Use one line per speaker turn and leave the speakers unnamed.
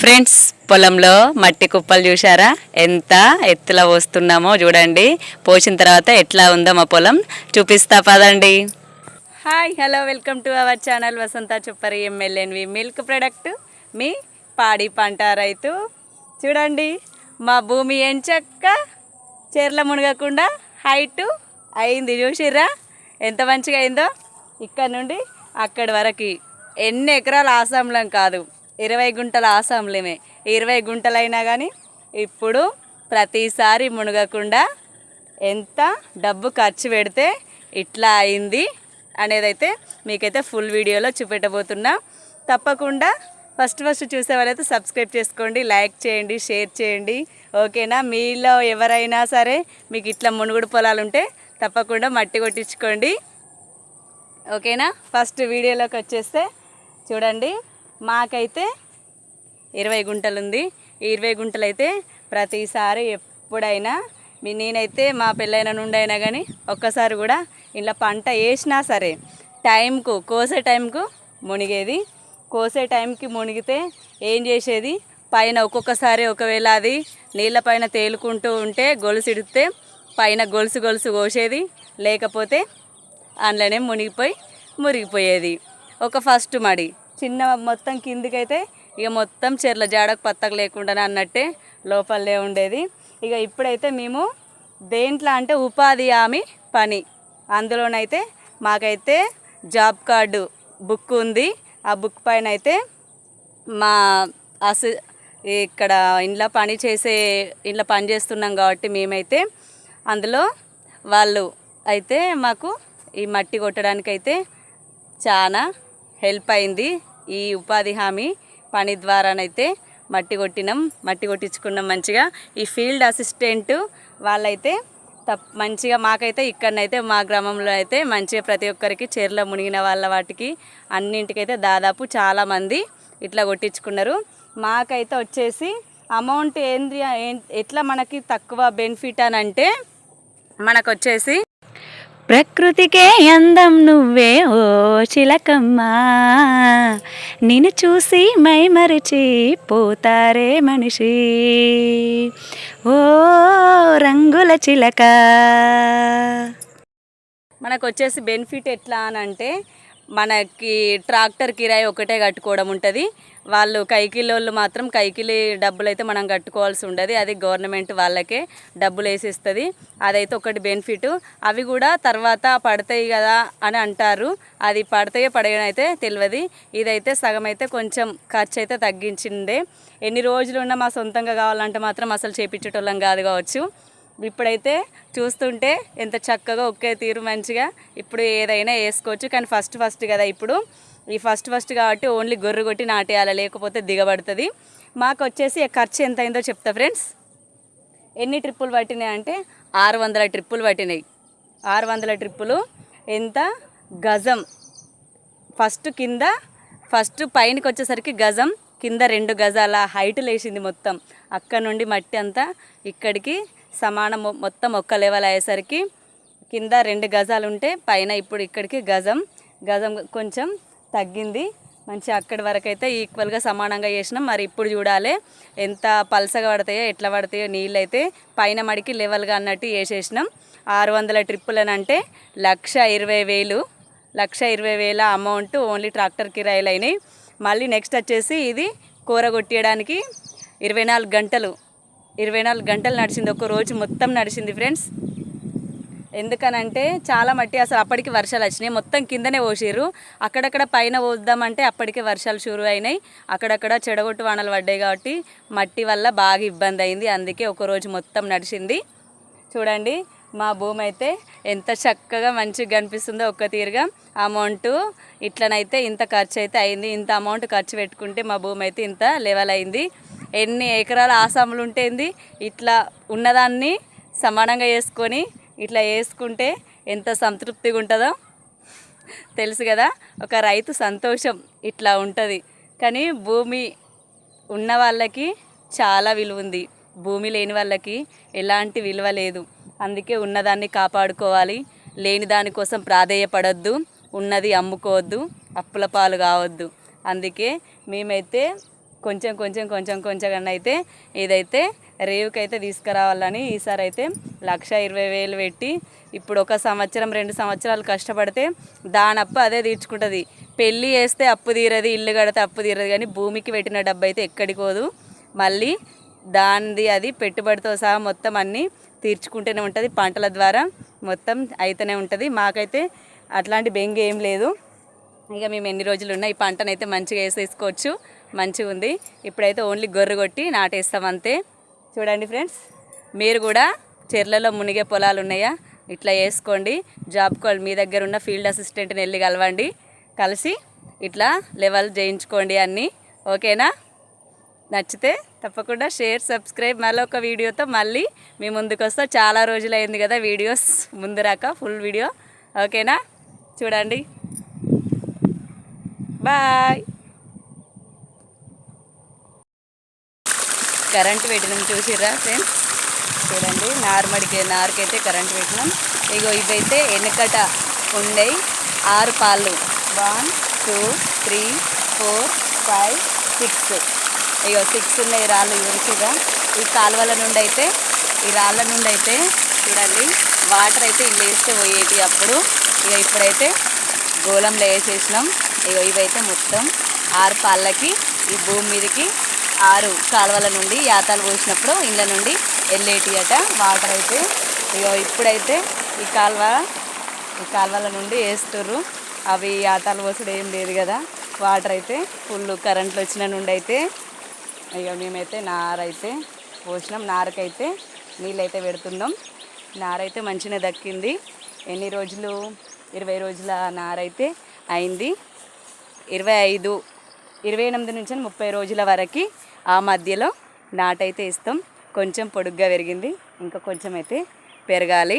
Friends పొలంలో మట్టి కుప్పలు చూసారా ఎంత ఎత్తులో పోస్తున్నామో చూడండి. పోసిన తర్వాత ఎట్లా ఉందో మా పొలం చూపిస్తా పదండి. Hi hello welcome to our channel Vasantha Chuppari ఎమ్మెల్యేన్వి. Milk product మీ పాడి పంట రైతు. చూడండి మా భూమి ఎంచక్క చీరల మునగకుండా హైట్ అయింది. చూసిర్రా? ఎంత మంచిగా అయిందో? ఇక్కడ నుండి అక్కడి వరకు. ఎన్ని ఎకరాలు ఆసాంలం కాదు. ఇరవై గుంటల ఆసాంలమే. ఇరవై గుంటలైనా కానీ ఇప్పుడు ప్రతిసారి మునగకుండా ఎంత డబ్బు ఖర్చు పెడితే ఇట్లా అయింది అనేదైతే మీకైతే ఫుల్ వీడియోలో చూపెట్టబోతున్నా. తప్పకుండా ఫస్ట్ ఫస్ట్ చూసే వాళ్ళైతే సబ్స్క్రైబ్ చేసుకోండి లైక్ చేయండి షేర్ చేయండి. ఓకేనా? మీలో ఎవరైనా సరే మీకు ఇట్లా మునుగుడు పొలాలు ఉంటే తప్పకుండా మట్టి కొట్టించుకోండి. ఓకేనా? ఫస్ట్ వీడియోలోకి వచ్చేస్తే చూడండి. మాకైతే ఇరవై గుంటలు ఉంది ఈ ఇరవై గుంటలు అయితే ప్రతిసారి ఎప్పుడైనా మీ నేనైతే మా పెళ్ళైన నుండి అయినా కానీ ఒక్కసారి కూడా ఇలా పంట వేసినా సరే టైంకు కోసే టైంకు మునిగేది. కోసే టైంకి మునిగితే ఏం చేసేది? పైన ఒక్కొక్కసారి ఒకవేళ అది నీళ్ళ పైన తేలుకుంటూ ఉంటే గొలుసు ఇడితే పైన గొలుసు గొలుసు కోసేది. లేకపోతే అందులోనే మునిగిపోయి మురిగిపోయేది. ఒక ఫస్ట్ మడి. చిన్న మొత్తం కిందికైతే ఇక మొత్తం చెర్ల జాడకు పత్తకు లేకుండానే అన్నట్టే లోపలే ఉండేది. ఇక ఇప్పుడైతే మేము దేంట్లో అంటే ఉపాధి హామీ పని. అందులోనైతే మాకైతే జాబ్ కార్డు బుక్ ఉంది. ఆ బుక్ పైన అయితే మా అసి ఇక్కడ ఇంట్లో పని చేసే ఇంట్లో పని చేస్తున్నాం కాబట్టి మేమైతే అందులో వాళ్ళు అయితే మాకు ఈ మట్టి కొట్టడానికి అయితే చాలా హెల్ప్ అయింది. ఈ ఉపాధి హామీ పని ద్వారానైతే మట్టి కొట్టినాం మట్టి కొట్టించుకున్నాం మంచిగా. ఈ ఫీల్డ్ అసిస్టెంట్ వాళ్ళైతే తప్ మంచిగా మాకైతే ఇక్కడనైతే మా గ్రామంలో అయితే మంచిగా ప్రతి ఒక్కరికి చీరలో మునిగిన వాళ్ళ వాటికి అన్నింటికైతే దాదాపు చాలామంది ఇట్లా కొట్టించుకున్నారు. మాకైతే వచ్చేసి అమౌంట్ ఏంది ఎట్లా మనకి తక్కువ బెనిఫిట్ అని అంటే మనకు వచ్చేసి ప్రకృతికే అందం నువ్వే ఓ చిలకమ్మా. నిన్ను చూసి మైమరిచి పోతారే మనిషి. ఓ రంగుల చిలక. మనకు వచ్చేసి బెనిఫిట్ ఎట్లా అని అంటే మనకి ట్రాక్టర్ కిరాయి ఒకటే కట్టుకోవడం ఉంటుంది. వాళ్ళు కైకిలోళ్ళు మాత్రం కైకిలి డబ్బులు అయితే మనం కట్టుకోవాల్సి ఉండదు. అది గవర్నమెంట్ వాళ్ళకే డబ్బులు వేసిస్తుంది. అదైతే ఒకటి బెనిఫిట్. అవి కూడా తర్వాత పడతాయి కదా అని అంటారు. అది పడతాయో పడయో అయితే తెలియదు ఇదైతే సగం అయితే కొంచెం ఖర్చు అయితే తగ్గించిందే. ఎన్ని రోజులు ఉన్నా మా సొంతంగా కావాలంటే మాత్రం అసలు చేపించేటోళ్ళం కాదు కావచ్చు. ఇప్పుడైతే చూస్తుంటే ఎంత చక్కగా ఒకే తీరు మంచిగా ఇప్పుడు ఏదైనా వేసుకోవచ్చు. కానీ ఫస్ట్ ఫస్ట్ కదా ఇప్పుడు. ఈ ఫస్ట్ ఫస్ట్ కాబట్టి ఓన్లీ గొర్రె కొట్టి నాటేయాలి లేకపోతే దిగబడుతుంది. మాకు వచ్చేసి ఖర్చు ఎంత అయిందో చెప్తా ఫ్రెండ్స్. ఎన్ని ట్రిప్పులు పట్టినాయి అంటే ఆరు వందల ట్రిప్పులు పట్టినాయి. ఆరు వందల ట్రిప్పులు. ఎంత? గజం. ఫస్ట్ కింద ఫస్ట్ పైనకి వచ్చేసరికి గజం కింద రెండు గజాల హైట్ లేచింది మొత్తం. అక్కడ నుండి మట్టి అంతా ఇక్కడికి సమానం మొత్తం ఒక్క లెవెల్ అయ్యేసరికి కింద రెండు గజాలు ఉంటే పైన ఇప్పుడు ఇక్కడికి గజం గజం కొంచెం తగ్గింది. మంచి అక్కడి వరకు అయితే ఈక్వల్గా సమానంగా చేసినాం. మరి ఇప్పుడు చూడాలి ఎంత పలసగా పడతాయో ఎట్లా పడతాయో నీళ్ళు అయితే పైన మడికి లెవెల్గా అన్నట్టు వేసేసినాం ఆరు వందల ట్రిప్పులనంటే అంటే లక్ష ఇరవై వేలు లక్ష ఇరవై వేల అమౌంట్ ఓన్లీ ట్రాక్టర్ కిరాయిలు అయినాయి మళ్ళీ నెక్స్ట్ వచ్చేసి ఇది కూర కొట్టేయడానికి ఇరవై నాలుగు గంటలు ఇరవై నాలుగు గంటలు నడిచింది ఒక రోజు మొత్తం నడిచింది ఫ్రెండ్స్. ఎందుకనంటే చాలా మట్టి అసలు అప్పటికి వర్షాలు వచ్చినాయి. మొత్తం కిందనే పోసారు అక్కడక్కడ పైన పోద్దామంటే అప్పటికే వర్షాలు షురు అయినాయి. అక్కడక్కడ చెడగొట్టు వానలు పడ్డాయి కాబట్టి మట్టి వల్ల బాగా ఇబ్బంది అయింది. అందుకే ఒక రోజు మొత్తం నడిచింది. చూడండి మా భూమి అయితే ఎంత చక్కగా మంచిగా కనిపిస్తుందో ఒక్క తీరుగా. అమౌంట్ ఇట్లనైతే ఇంత ఖర్చు అయితే అయింది. ఇంత అమౌంట్ ఖర్చు పెట్టుకుంటే మా భూమి అయితే ఇంత లెవెల్ అయింది. ఎన్ని ఎకరాల ఆసాములు ఉంటేంది ఇట్లా ఉన్నదాన్ని సమానంగా వేసుకొని ఇట్లా వేసుకుంటే ఎంత సంతృప్తిగా ఉంటుందో తెలుసు కదా? ఒక రైతు సంతోషం ఇట్లా ఉంటుంది. కానీ భూమి ఉన్న వాళ్ళకి చాలా విలువ ఉంది. భూమి లేని వాళ్ళకి ఎలాంటి విలువ లేదు. అందుకే ఉన్నదాన్ని కాపాడుకోవాలి. లేని దానికోసం ప్రాధేయపడొద్దు. ఉన్నది అమ్ముకోవద్దు. అప్పుల పాలు కావద్దు. అందుకే మేమైతే కొంచెం కొంచెం కొంచెం కొంచెం అయితే ఇదైతే రేవుకి అయితే తీసుకురావాలని ఈసారి అయితే లక్ష ఇరవై వేలు పెట్టి ఇప్పుడు ఒక సంవత్సరం రెండు సంవత్సరాలు కష్టపడితే దాని అప్పు అదే తీర్చుకుంటుంది. పెళ్ళి చేస్తే అప్పు తీరది ఇల్లు కడితే అప్పు తీరదు కానీ భూమికి పెట్టిన డబ్బు అయితే ఎక్కడికి పోదు. మళ్ళీ దానిది అది పెట్టుబడితో సహా మొత్తం అన్నీ తీర్చుకుంటూనే ఉంటుంది. పంటల ద్వారా మొత్తం అయితేనే ఉంటుంది. మాకైతే అట్లాంటి బెంగ ఏం లేదు. ఇక మేము ఎన్ని రోజులు ఉన్నా ఈ పంటనైతే మంచిగా వేసేసుకోవచ్చు. మంచిగా ఉంది ఇప్పుడైతే ఓన్లీ గొర్రె కొట్టి నాటేస్తాం అంతే. చూడండి ఫ్రెండ్స్ మీరు కూడా చెర్లలో మునిగే పొలాలు ఉన్నాయా ఇట్లా వేసుకోండి. జాబ్ కాల్ మీ దగ్గర ఉన్న ఫీల్డ్ అసిస్టెంట్ని వెళ్ళి కలవండి. కలిసి ఇట్లా లెవెల్ చేయించుకోండి అన్నీ. ఓకేనా? నచ్చితే తప్పకుండా షేర్ సబ్స్క్రైబ్. మళ్ళీ ఒక వీడియోతో మళ్ళీ మీ ముందుకు వస్తా. చాలా రోజులైంది కదా వీడియోస్. ముందు రాక ఫుల్ వీడియో. ఓకేనా? చూడండి. బాయ్. కరెంట్ పెట్టినాం చూసిర్రా ఫ్రెండ్స్? చూడండి నార్మడికి నారుకైతే కరెంట్ పెట్టినాం. ఇగో ఇవైతే వెనకట ఉండయి ఆరు పాలు one two three four five six. ఇగో సిక్స్ ఉన్నాయి రాళ్ళు చూసిర్రా? ఈ కాలువల నుండి అయితే ఈ రాళ్ళ నుండి అయితే చూడండి వాటర్ అయితే ఇల్లు వేస్తే పోయేటి అప్పుడు. ఇక ఇప్పుడైతే గోళంలో వేసేసినాం. ఇగో ఇవైతే మొత్తం ఆరు పాళ్ళకి ఈ భూమి మీదకి ఆరు కాలువల నుండి యాతాలు పోసినప్పుడు ఇళ్ళ నుండి వెళ్ళేటి అట వాటర్ అయితే ఇగో ఇప్పుడైతే ఈ కాలువ ఈ కాలువల నుండి వేస్తుర్రు. అవి యాతాలు పోసుడు ఏం లేదు కదా. వాటర్ అయితే ఫుల్ కరెంట్లు వచ్చిన నుండి అయితే ఇక మేమైతే నారైతే పోసినాం. నారకైతే నీళ్ళైతే పెడుతున్నాం. నారైతే మంచిగా దక్కింది. ఎన్ని రోజులు? ఇరవై రోజుల నారైతే అయింది. ఇరవై ఐదు ఇరవై ఎనిమిది నుంచి ముప్పై రోజుల వరకు ఆ మధ్యలో నాటైతే ఇస్తాం. కొంచెం పొడుగ్గా పెరిగింది ఇంకా కొంచెం అయితే పెరగాలి.